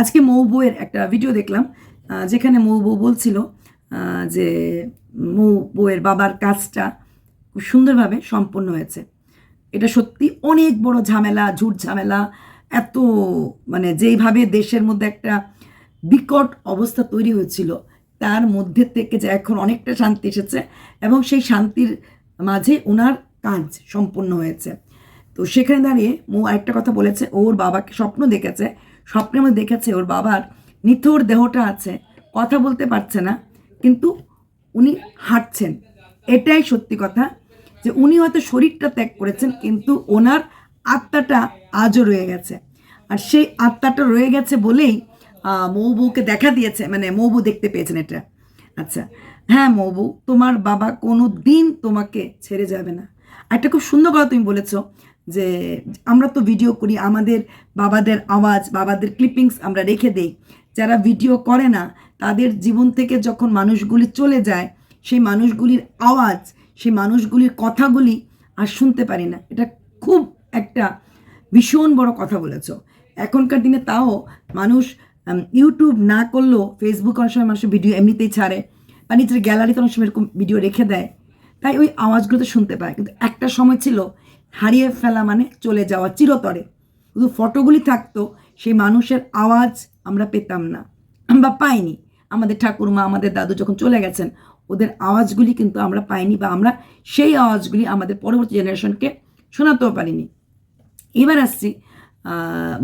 আজকে মৌ বউয়ের একটা ভিডিও দেখলাম যেখানে মৌ বউ বলছিল যে মৌ বউয়ের বাবার কাজটা খুব সুন্দরভাবে সম্পন্ন হয়েছে। এটা সত্যি অনেক বড় ঝামেলা, ঝুট ঝামেলা, এত মানে যেইভাবে দেশের মধ্যে একটা বিকট অবস্থা তৈরি হয়েছিল, তার মধ্যে থেকে যে এখন অনেকটা শান্তি এসেছে এবং সেই শান্তির মাঝে ওনার কাজ সম্পূর্ণ হয়েছে। তো সেখানে দাঁড়িয়ে মৌ আরেকটা কথা বলেছে, ওর বাবাকে স্বপ্ন দেখেছে স্বপ্নের মধ্যে দেখেছে ওর বাবার নিথর দেহটা আছে কথা বলতে পারছে না কিন্তু উনি হাঁটছেন। এটাই সত্যি কথা যে উনি হয়তো শরীরটা ত্যাগ করেছেন কিন্তু ওনার আত্মাটা আজও রয়ে গেছে। আর সেই আত্মাটা রয়ে গেছে বলেই আহ, মৌ বউকে দেখা দিয়েছে মানে মৌ বউ দেখতে পেয়েছেন এটা। আচ্ছা হ্যাঁ মৌ বউ তোমার বাবা কোনো দিন তোমাকে ছেড়ে যাবে না। একটা খুব সুন্দর কথা তুমি বলেছ যে আমরা তো ভিডিও করি, আমাদের বাবাদের আওয়াজ, বাবাদের ক্লিপিংস আমরা রেখে দেই। যারা ভিডিও করে না, তাদের জীবন থেকে যখন মানুষগুলি চলে যায়, সেই মানুষগুলির আওয়াজ, সেই মানুষগুলির কথাগুলি আর শুনতে পারি না। এটা খুব একটা ভীষণ বড় কথা বলেছ। এখনকার দিনে তাও মানুষ ইউটিউব না করলেও ফেসবুক অনেক সময় মানুষের ভিডিও এমনিতেই ছাড়ে বা নিজের গ্যালারিতে অনেক সময় এরকম ভিডিও রেখে দেয়। তাই ওই আওয়াজগুলো তো শুনতে পায়। কিন্তু একটা সময় ছিল হারিয়ে ফেলা মানে চলে যাওয়া চিরতরে। শুধু ফটোগুলি থাকতো, সেই মানুষের আওয়াজ আমরা পেতাম না। বা পাইনি। আমাদের ঠাকুরমা আমাদের দাদু যখন চলে গেছেন, ওদের আওয়াজগুলি কিন্তু আমরা পাইনি বা আমরা সেই আওয়াজগুলি আমাদের পরবর্তী জেনারেশনকে শোনাতেও পারিনি। এবার আসছি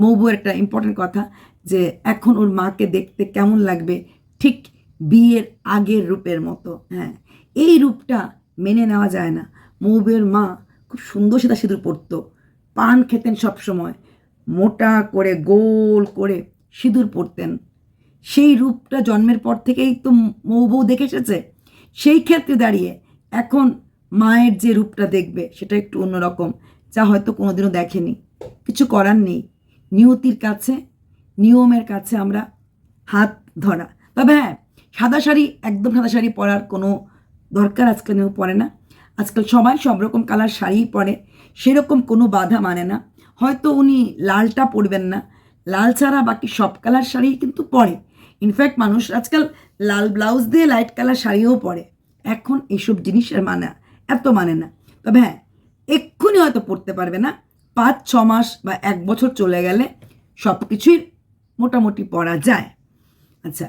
মৌবুয়ের একটা ইম্পর্টেন্ট কথা যে এখন ওর মাকে দেখতে কেমন লাগবে ঠিক বিয়ের আগের রূপের মতো। হ্যাঁ এই রূপটা মেনে নেওয়া যায় না। মৌবুয়ের মা খুব সুন্দর সেটা সিঁদুর পরতো। পান খেতেন সব সময় মোটা করে, গোল করে সিঁদুর পরতেন। সেই রূপটা জন্মের পর থেকেই তো মৌ বউ দেখে এসেছে। সেই ক্ষেত্রে দাঁড়িয়ে এখন মায়ের যে রূপটা দেখবে সেটা একটু অন্যরকম, যা হয়তো কোনোদিনও দেখেনি। কিছু করার নেই। নিয়তির কাছে, নিয়মের কাছে আমরা হাত ধরা। তবে হ্যাঁ সাদা শাড়ি, একদম সাদা শাড়ি পরার কোনো দরকার আজকাল কেউ পরে না। আজকাল সবাই সব রকম কালার শাড়িই পরে, সেরকম কোনো বাধা মানে না। হয়তো উনি লালটা পরবেন না, লাল ছাড়া বাকি সব কালার শাড়ি কিন্তু পরে। ইনফ্যাক্ট মানুষ আজকাল লাল ব্লাউজ দিয়ে লাইট কালার শাড়িও পরে। এখন এইসব জিনিসের মানে এত মানে না। তবে হ্যাঁ এক্ষুনি হয়তো পড়তে পারবে না। পাঁচ, ছ মাস বা এক বছর চলে গেলে সব কিছুই মোটামুটি পড়া যায়। আচ্ছা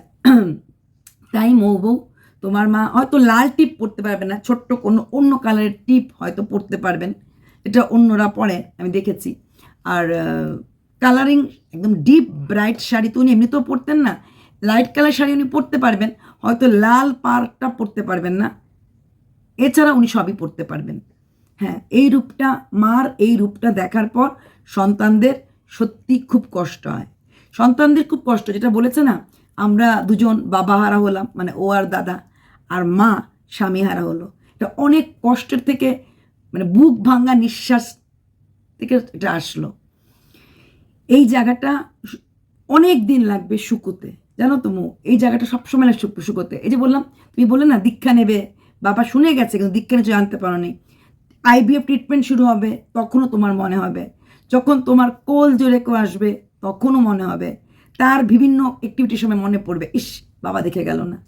তাই মৌ বউ তোমার মা হয়তো লাল টিপ পরতে পারবে না, ছোট্ট কোনো অন্য কালারের টিপ হয়তো পরতে পারবেন। এটা অন্যরা পরে, আমি দেখেছি। আর কালারিং একদম ডিপ ব্রাইট শাড়ি তো উনি এমনিতেও পরতেন না। লাইট কালার শাড়ি উনি পরতে পারবেন, হয়তো লাল পাড়টা পরতে পারবেন না। এছাড়া উনি সবই পরতে পারবেন। হ্যাঁ এই রূপটা মার, এই রূপটা দেখার পর সন্তানদের সত্যি খুব কষ্ট হয়। সন্তানদের খুব কষ্ট, যেটা বলেছে না, আমরা দুজন বাবাহারা হলাম মানে ও আর দাদা। আর মা স্বামী হারা হলো। এটা অনেক কষ্টের থেকে মানে বুক ভাঙা নিঃশ্বাস থেকে এটা আসলো। এই জায়গাটা অনেক দিন লাগবে শুকোতে জানো তো মো, এই জায়গাটা সবসময় লাগবে শুক- শুকোতে এই যে বললাম, তুমি বললে না, দীক্ষা নেবে। বাবা শুনে গেছে, কিন্তু দীক্ষা নিয়ে জানতে পারো নি আইবিএফ ট্রিটমেন্ট শুরু হবে, তখনও তোমার মনে হবে। যখন তোমার কোল জোরে কেউ আসবে, তখনও মনে হবে। তার বিভিন্ন অ্যাক্টিভিটির সময় মনে পড়বে। ইস, বাবা দেখে গেল না।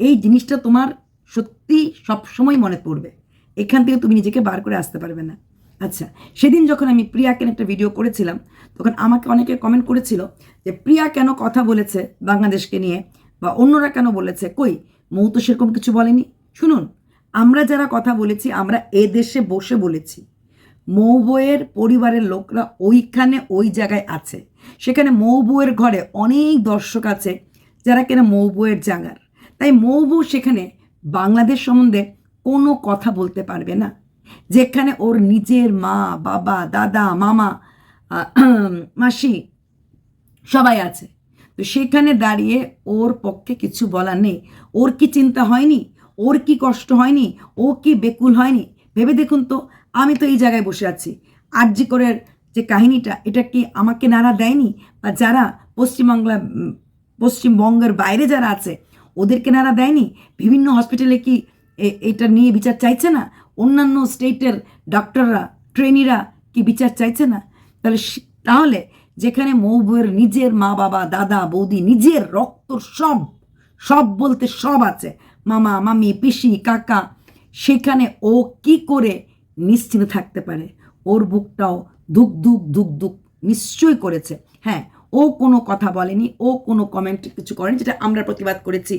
এই জিনিসটা তোমার সত্যি সবসময় মনে পড়বে। এখান থেকে তুমি নিজেকে বার করে আসতে পারবে না। আচ্ছা সেদিন যখন আমি প্রিয়াকে নিয়ে একটা ভিডিও করেছিলাম, তখন আমাকে অনেকে কমেন্ট করেছিল যে, প্রিয়া কেন কথা বলেছে বাংলাদেশকে নিয়ে? বা অন্যরা কেন বলেছে? কই, মৌ তো সেরকম কিছু বলেনি? শুনুন, আমরা যারা কথা বলেছি, আমরা এ দেশে বসে বলেছি। মৌ বইয়ের পরিবারের লোকরা ওইখানে ওই জায়গায় আছে। সেখানে মৌ বউয়ের ঘরে অনেক দর্শক আছে যারা কিনা মৌ বউয়ের জাগার। তাই মৌ বউ সেখানে বাংলাদেশ সম্বন্ধে কোনো কথা বলতে পারবে না। যেখানে ওর নিজের মা, বাবা, দাদা, মামা মাসি সবাই আছে। তো সেখানে দাঁড়িয়ে ওর পক্ষে কিছু বলার নেই। ওর কি চিন্তা হয়নি? ওর কি কষ্ট হয়নি? ও কি বেকুল হয়নি? ভেবে দেখুন তো, আমি তো এই জায়গায় বসে আছি। আরজি করের যে কাহিনীটা, এটা কি আমাকে নাড়া দেয়নি? বা যারা পশ্চিমবাংলা পশ্চিমবঙ্গের বাইরে যারা আছে ওদেরকে নাড়া দেয়নি? বিভিন্ন হসপিটালে কি এটা নিয়ে বিচার চাইছে না? অন্যান্য স্টেটের ডক্টররা ট্রেনিরা কি বিচার চাইছে না? তাহলে তাহলে যেখানে মৌ বউয়ের নিজের মা বাবা, দাদা, বৌদি, নিজের রক্ত সব সব বলতে সব আছে। মামা, মামি, পিসি, কাকা, সেখানে ও কি করে নিশ্চিন্ত থাকতে পারে? ওর বুকটাও ধুক ধুক ধুক ধুক নিশ্চয়ই করেছে। হ্যাঁ ও কোনো কথা বলেনি, ও কোনো কমেন্ট কিছু করেনি, যেটা আমরা প্রতিবাদ করেছি।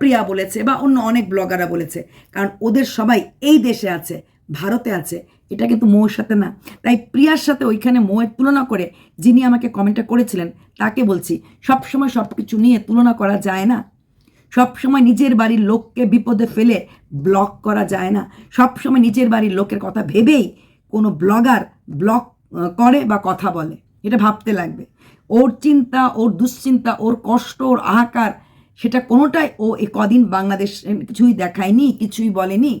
প্রিয়া বলেছে বা অন্য অনেক ব্লগাররা বলেছে, কারণ ওদের সবাই এই দেশে আছে, ভারতে আছে, এটা কিন্তু মৌর সাথে না। তাই প্রিয়ার সাথে ওইখানে মৌয়ের তুলনা করে যিনি আমাকে কমেন্টটা করেছিলেন, তাকে বলছি, সবসময় সব কিছু নিয়ে তুলনা করা যায় না। সবসময় নিজের বাড়ির লোককে বিপদে ফেলে ব্লক করা যায় না। সবসময় নিজের বাড়ির লোকের কথা ভেবেই কোনো ব্লগার ব্লগ করে বা কথা বলে। এটা ভাবতে লাগবে। ওর চিন্তা, ওর দুশ্চিন্তা, ওর কষ্ট, ওর আহাকার, সেটা কোনোটাই ও এ কদিন বাংলাদেশ কিছুই দেখায়নি, কিছুই বলেনি।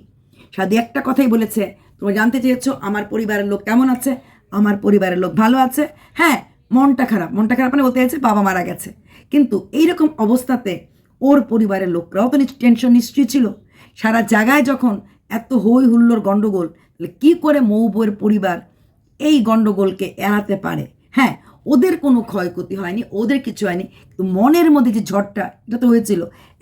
সাথে একটা কথাই বলেছে, তোমরা জানতে চেয়েছো আমার পরিবারের লোক কেমন আছে? আমার পরিবারের লোক ভালো আছে? হ্যাঁ মনটা খারাপ। মনটা খারাপ মানে বলতে চাইছে বাবা মারা গেছে। কিন্তু এইরকম অবস্থাতে ওর পরিবারের লোকরাও তো টেনশন নিশ্চয়ই ছিল। সারা জায়গায় যখন এত হই হুল্লোর গণ্ডগোল তাহলে কী করে মৌ বউয়ের পরিবার এই গণ্ডগোলকে এড়াতে পারে? হ্যাঁ ওদের কোনো ক্ষয়ক্ষতি হয়নি, ওদের কিছু হয়নি। কিন্তু মনের মধ্যে যে ঝড়টা, এটা তো হয়েছিল।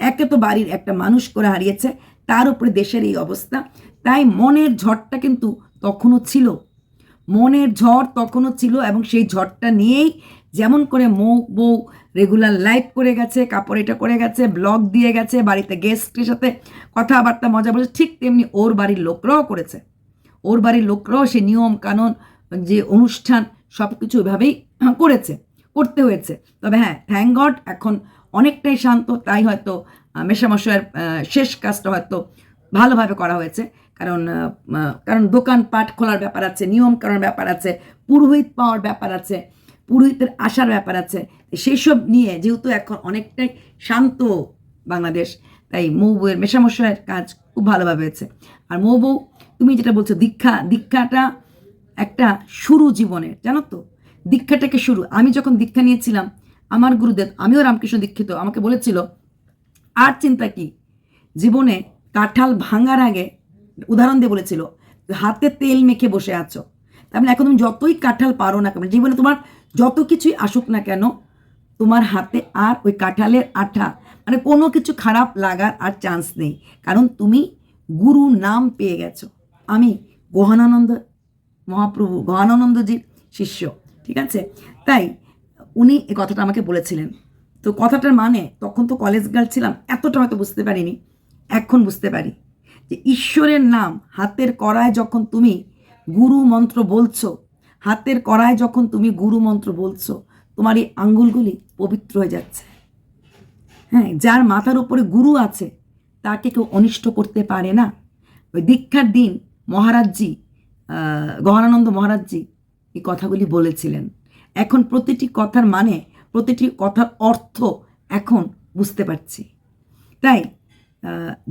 একে তো বাড়ির একটা মানুষ করে হারিয়েছে, তার উপরে দেশের এই অবস্থা। তাই মনের ঝড়টা কিন্তু তখনও ছিল। মনের ঝড় তখনও ছিল এবং সেই ঝড়টা নিয়েই যেমন করে মৌ বউ রেগুলার লাইভ করে গেছে, কাপড় এটা করে গেছে ব্লগ দিয়ে গেছে, বাড়িতে গেস্টের সাথে কথাবার্তা, মজা বলেছে ঠিক তেমনি ওর বাড়ির লোকরাও করেছে। ওর বাড়ির লোকরাও সে নিয়ম কানুন যে অনুষ্ঠান সব কিছু ওইভাবেই করেছে করতে হয়েছে। তবে হ্যাঁ থ্যাংক গড এখন অনেকটাই শান্ত তাই হয়তো আহ, মেশামশাইয়ের শেষ কাজটা হয়তো ভালোভাবে করা হয়েছে। কারণ কারণ দোকানপাট খোলার ব্যাপার আছে নিয়ম কারণ ব্যাপার আছে পুরোহিত পাওয়ার ব্যাপার আছে পুরোহিতের আসার ব্যাপার আছে। সেই সব নিয়ে যেহেতু এখন অনেকটাই শান্ত বাংলাদেশ তাই মৌ বউয়ের কাজ খুব ভালোভাবে হয়েছে। আর মৌ বউ তুমি যেটা বলছো দীক্ষা দীক্ষাটা একটা শুরু জীবনের, জানো তো? দীক্ষাটাকে শুরু। আমি যখন দীক্ষা নিয়েছিলাম, আমার গুরুদেব, আমিও রামকৃষ্ণ দীক্ষিত, আমাকে বলেছিল, আর চিন্তা কি? জীবনে কাঁঠাল ভাঙার আগে, উদাহরণ দিয়ে বলেছিল, হাতে তেল মেখে বসে আছো। তার মানে এখন তুমি যতই কাঁঠাল পারো না কেন, জীবনে তোমার যত কিছুই আসুক না কেন, তোমার হাতে আর ওই কাঁঠালের আঠা মানে কোনো কিছু খারাপ লাগার আর চান্স নেই। কারণ তুমি গুরু নাম পেয়ে গেছো। আমি গহনানন্দ মহাপ্রভু গহানন্দজির শিষ্য, ঠিক আছে? তাই উনি এই কথাটা আমাকে বলেছিলেন। তো কথাটার মানে তখন তো কলেজ গার্ল ছিলাম, এতটা হয়তো বুঝতে পারিনি, এখন বুঝতে পারি যে ঈশ্বরের নাম হাতের কড়ায় যখন তুমি গুরু মন্ত্র বলছো, হাতের কড়ায় যখন তুমি গুরু মন্ত্র বলছো, তোমার এই আঙ্গুলগুলি পবিত্র হয়ে যাচ্ছে। হ্যাঁ যার মাথার উপরে গুরু আছে, তাকে কেউ অনিষ্ট করতে পারে না। ওই দীক্ষার দিন মহারাজজি গহনানন্দ মহারাজজি এই কথাগুলি বলেছিলেন। এখন প্রতিটি কথার মানে প্রতিটি কথার অর্থ এখন বুঝতে পারছি। তাই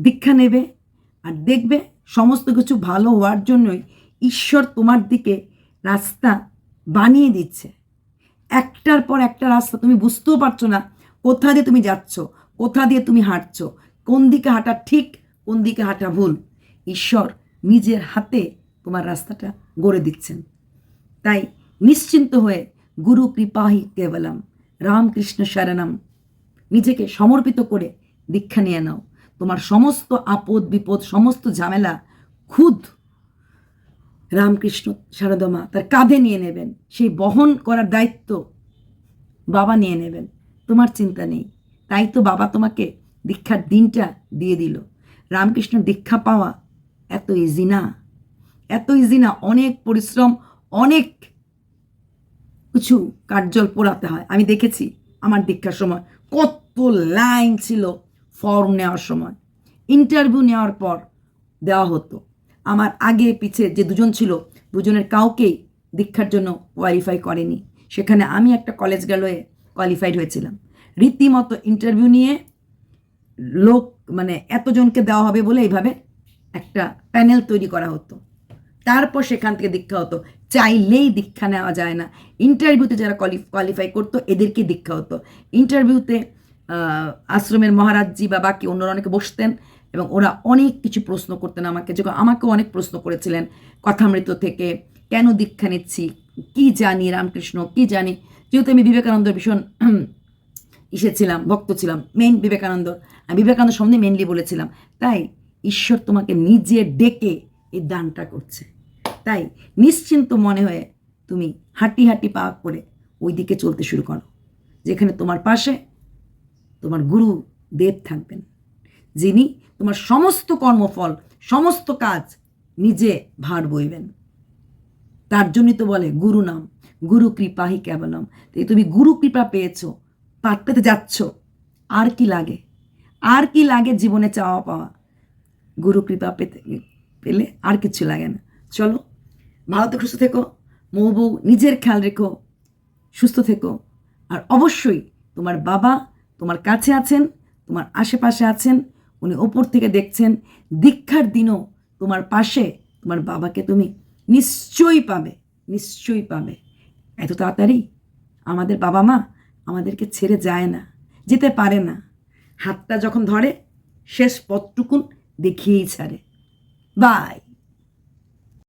দীক্ষা নেবে আর দেখবে সমস্ত কিছু ভালো হওয়ার জন্যই ঈশ্বর তোমার দিকে রাস্তা বানিয়ে দিচ্ছে। একটার পর একটা রাস্তা তুমি বুঝতেও পারছ না কোথা দিয়ে তুমি যাচ্ছ, কোথা দিয়ে তুমি হাঁটছো, কোন দিকে হাঁটা ঠিক, কোন দিকে হাঁটা ভুল। ঈশ্বর নিজের হাতে তোমার রাস্তাটা গড়ে দিচ্ছেন। তাই নিশ্চিন্ত হয়ে গুরু কৃপাহি কেবলম, রামকৃষ্ণ শরণম। নিজেকে সমর্পিত করে দীক্ষা নিয়ে নাও। তোমার সমস্ত আপদ, বিপদ, সমস্ত ঝামেলা খুদ রামকৃষ্ণ শারদমা তার কাঁধে নিয়ে নেবেন। সেই বহন করার দায়িত্ব বাবা নিয়ে নেবেন। তোমার চিন্তা নেই। তাই তো বাবা তোমাকে দীক্ষার দিনটা দিয়ে দিল। রামকৃষ্ণ দীক্ষা পাওয়া এত ইজি না। এত ইজি না, অনেক পরিশ্রম, অনেক কিছু কার্যল পোড়াতে হয়। আমি দেখেছি আমার দীক্ষার সময়, কত লাইন ছিল ফর্ম নেওয়ার সময়। ইন্টারভিউ নেওয়ার পর দেওয়া হতো। আমার আগে পিছে যে দুজন ছিল, দুজনের কাউকেই দীক্ষার জন্য কোয়ালিফাই করেনি। সেখানে আমি একটা কলেজ গেলয়ে কোয়ালিফাইড হয়েছিলাম। রীতিমতো ইন্টারভিউ নিয়ে লোক মানে এতজনকে দেওয়া হবে বলে এইভাবে একটা প্যানেল তৈরি করা হতো। তারপর সেখান থেকে দীক্ষা হতো। চাইলেই দীক্ষা নেওয়া যায় না। ইন্টারভিউতে যারা কোয়ালিফাই করতো, এদেরকে দীক্ষা হতো। ইন্টারভিউতে আশ্রমের মহারাজজি বা বাকি অন্যরা অনেকে বসতেন এবং ওরা অনেক কিছু প্রশ্ন করতেন আমাকে। যখন আমাকেও অনেক প্রশ্ন করেছিলেন কথামৃত থেকে, কেন দীক্ষা নিচ্ছি, কি জানি রামকৃষ্ণ, কি জানি। যেহেতু আমি বিবেকানন্দ ভীষণ ইসে ছিলাম, ভক্ত ছিলাম মেইন বিবেকানন্দ। আমি বিবেকানন্দ সম্বন্ধে মেনলি বলেছিলাম, তাই ঈশ্বর তোমাকে নিজে ডেকে এই দানটা করছে। তাই নিশ্চিন্ত মনে হয়ে তুমি হাঁটি হাঁটি পা করে ওই দিকে চলতে শুরু করো। যেখানে তোমার পাশে তোমার গুরু দেব থাকবেন, যিনি তোমার সমস্ত কর্মফল, সমস্ত কাজ নিজে ভার বইবেন। তার জন্যই তো বলে গুরু নাম, গুরু কৃপাহি কেবলম। তাই তুমি গুরু কৃপা পেয়েছ পাত পেতে যাচ্ছ, আর কি লাগে? আর কি লাগে জীবনে চাওয়া পাওয়া? গুরু কৃপা পেতে পেলে আর কিছু লাগে না। চলো, ভালো থেকো, সুস্থ থেকো মৌ নিজের খেয়াল রেখো, সুস্থ থেকো। আর অবশ্যই তোমার বাবা তোমার কাছে আছেন, তোমার আশেপাশে আছেন, উনি ওপর থেকে দেখছেন, দীক্ষার দিনও তোমার পাশে, তোমার বাবাকে তুমি নিশ্চয়ই পাবে নিশ্চয়ই পাবে। এত তাড়াতাড়ি আমাদের বাবা মা আমাদেরকে ছেড়ে যায় না, যেতে পারে না। হাতটা যখন ধরে, শেষ পথটুকুন দেখিয়েই ছাড়ে। Bye.